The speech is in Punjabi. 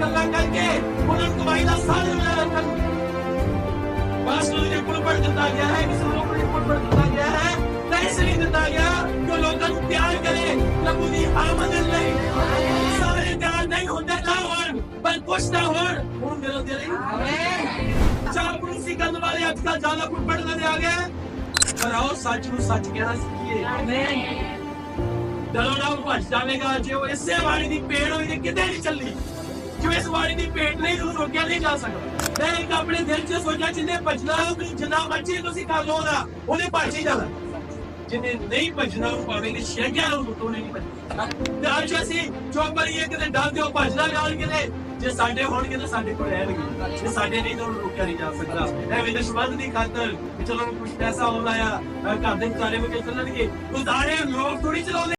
ਗੱਲਾਂ ਕਰਕੇ ਉਹਨਾਂ ਨੂੰ ਕਮਾਈ ਦਾ ਸਾਧਨ ਬਣਾ ਰੱਖਣ ਬਸ ਨੂੰ ਪੁਲ ਪੜ ਦਿੱਤਾ ਗਿਆ ਹੈ ਕਿਸੇ ਨੂੰ ਪੁਲ ਪੜ ਦਿੱਤਾ ਗਿਆ ਹੈ ਤਾਂ ਇਸ ਲਈ ਦਿੱਤਾ ਗਿਆ ਕਿ ਲੋਕਾਂ ਨੂੰ ਪਿਆਰ ਕਰੇ ਪ੍ਰਭੂ ਦੀ ਆਮਦ ਲਈ ਸਾਰੇ ਪਿਆਰ ਨਹੀਂ। ਹੁੰਦੇ ਨਾ ਹੋਣ ਪਰ ਕੁਛ ਨਾ ਹੋਣ ਹੁਣ ਮੇਰੇ ਦਿਲ ਆਮੀਨ ਚਾਪੜੂਸੀ ਕਰਨ ਵਾਲੇ ਅੱਜ ਕੱਲ੍ਹ ਜ਼ਿਆਦਾ ਪੁਲ ਦੇ ਆ ਗਏ ਪਰ ਆਓ ਸੱਚ ਨੂੰ ਸੱਚ ਕਹਿਣਾ ਸਿੱਖੀਏ ਜਦੋਂ ਨਾ ਭੱਜ ਜਾਵੇਗਾ ਜੇ ਉਹ ਇਸੇ ਵਾਲੀ ਦੀ ਪੇੜ ਹੋਈ ਤੇ ਕਿਤੇ ਨਹੀਂ ਚੱਲੀ ਜੋ ਇਸ ਦੀ ਪੇੜ ਨਹੀਂ ਉਹਨੂੰ ਰੋਕਿਆ ਨਹੀਂ ਜਾ ਸਕਦਾ। ਮੈਂ ਇੱਕ ਆਪਣੇ ਦਿਲ 'ਚ ਸੋਚਿਆ, ਜਿੰਨੇ ਭੱਜਣਾ ਜਿੰਨਾ ਮਰਜ਼ੀ ਤੁਸੀਂ ਕਰ ਲਓ ਉਹਦਾ ਉਹਨੇ ਭੱਜ ਹੀ ਜਾਣਾ। ਜਿਹਨੇ ਨਹੀਂ ਭੱਜਣਾ ਉਹ ਭਾਵੇਂ ਕਿ ਸ਼ੇਗਿਆ ਨੂੰ ਤੋਂ ਨਹੀਂ ਭੱਜਣਾ। ਤੇ ਅੱਜ ਅਸੀਂ ਜੋ ਕਿਤੇ ਡਰ ਦਿਓ ਭੱਜਣਾ ਨਾਲ ਕਿਤੇ, ਜੇ ਸਾਡੇ ਹੋਣਗੇ ਤਾਂ ਸਾਡੇ ਕੋਲ ਰਹਿਣਗੇ। ਜੇ ਸਾਡੇ ਨਹੀਂ ਤਾਂ ਉਹਨੂੰ ਰੋਕਿਆ ਨਹੀਂ ਜਾ ਸਕਦਾ। ਇਹ ਵਿਦਸ਼ਮੰਦ ਦੀ ਖਾਤਰ ਕਿ ਚਲੋ ਕੁਝ ਪੈਸਾ ਆਉਂਦਾ ਆ ਘਰ ਦੇ ਗੁਜ਼ਾਰੇ ਵਿੱਚ ਚੱਲਣਗੇ। ਗੁਜ਼ਾਰੇ ਲੋਕ ਥੋੜੀ ਚਲਾਉਂਦੇ।